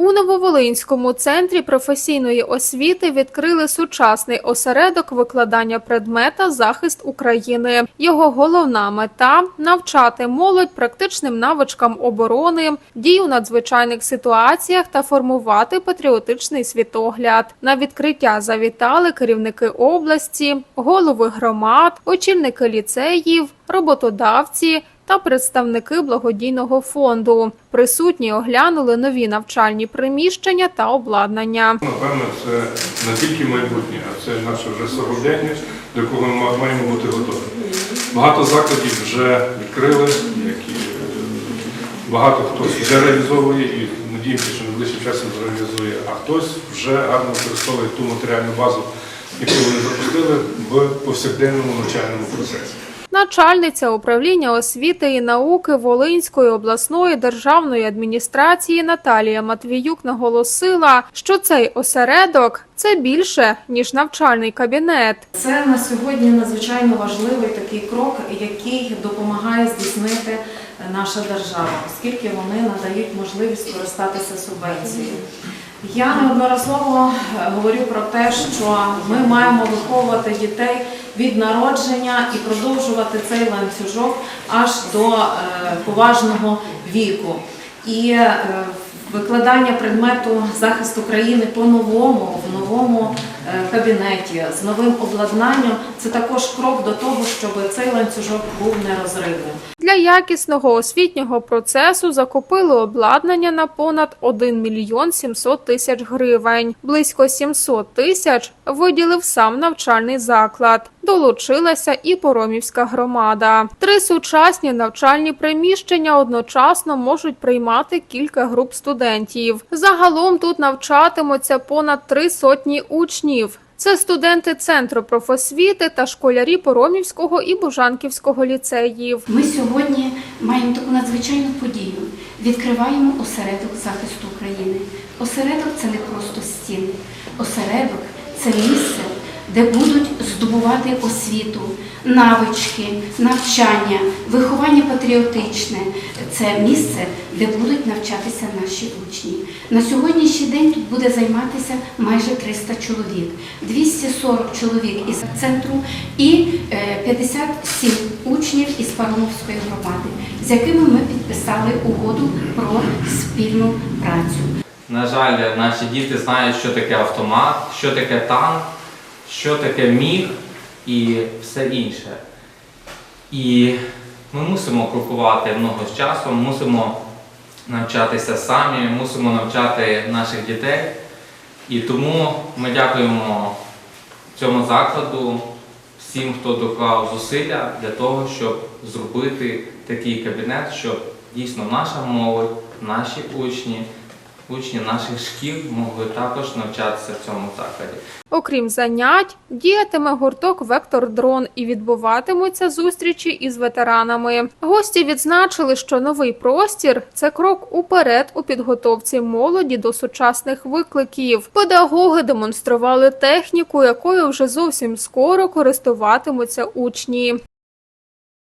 У Нововолинському центрі професійної освіти відкрили сучасний осередок викладання предмета захист України. Його головна мета навчати молодь практичним навичкам оборони, дій у надзвичайних ситуаціях та формувати патріотичний світогляд. На відкриття завітали керівники області, голови громад, очільники ліцеїв, роботодавці та представники благодійного фонду. Присутні оглянули нові навчальні приміщення та обладнання. Напевно, це не тільки майбутнє, а це наше вже сьогодення, до якого ми маємо бути готові. Багато закладів вже відкрили, які е, багато хтось вже реалізовує і надіємося, що найближчим часом зреалізує, а хтось вже гарно використовує ту матеріальну базу, яку вони запустили в повсякденному навчальному процесі. Начальниця управління освіти і науки Волинської обласної державної адміністрації Наталія Матвіюк наголосила, що цей осередок це більше ніж навчальний кабінет. Це на сьогодні надзвичайно важливий такий крок, який допомагає здійснити наша держава, оскільки вони надають можливість користатися субвенцією. Я неодноразово е, говорю про те, що ми маємо виховувати дітей від народження і продовжувати цей ланцюжок аж до е, поважного віку. І е, викладання предмету захисту країни по-новому, в новому кабінеті, з новим обладнанням це також крок до того, щоб цей ланцюжок був нерозривним. Для якісного освітнього процесу закупили обладнання на понад 1 мільйон 700 тисяч гривень. Близько 700 тисяч виділив сам навчальний заклад. Долучилася і Поромівська громада. Три сучасні навчальні приміщення одночасно можуть приймати кілька груп студентів. Загалом тут навчатимуться понад три сотні учнів. Це студенти центру профосвіти та школярі Поромівського і Бужанківського ліцеїв. Ми сьогодні маємо таку надзвичайну подію. Відкриваємо осередок захисту України. Осередок це не просто стіни. Осередок це місце, де будуть здобувати освіту, навички, навчання, виховання патріотичне. Це місце, де будуть навчатися наші учні. На сьогоднішній день тут буде займатися майже 300 чоловік, 240 чоловік із центру і е, 57 учнів із Парамовської громади, з якими ми підписали угоду про спільну працю. На жаль, наші діти знають, що таке автомат, що таке танк, що таке міг і все інше. І ми мусимо крокувати много з часом, мусимо навчатися самі, мусимо навчати наших дітей. І тому ми дякуємо цьому закладу, всім, хто доклав зусилля для того, щоб зробити такий кабінет, щоб дійсно наша молодь, наші учні, учні наших шкіл могли також навчатися в цьому закладі. Окрім занять, діятиме гурток Вектор Дрон і відбуватимуться зустрічі із ветеранами. Гості відзначили, що новий простір це крок уперед у підготовці молоді до сучасних викликів. Педагоги демонстрували техніку, якою вже зовсім скоро користуватимуться учні.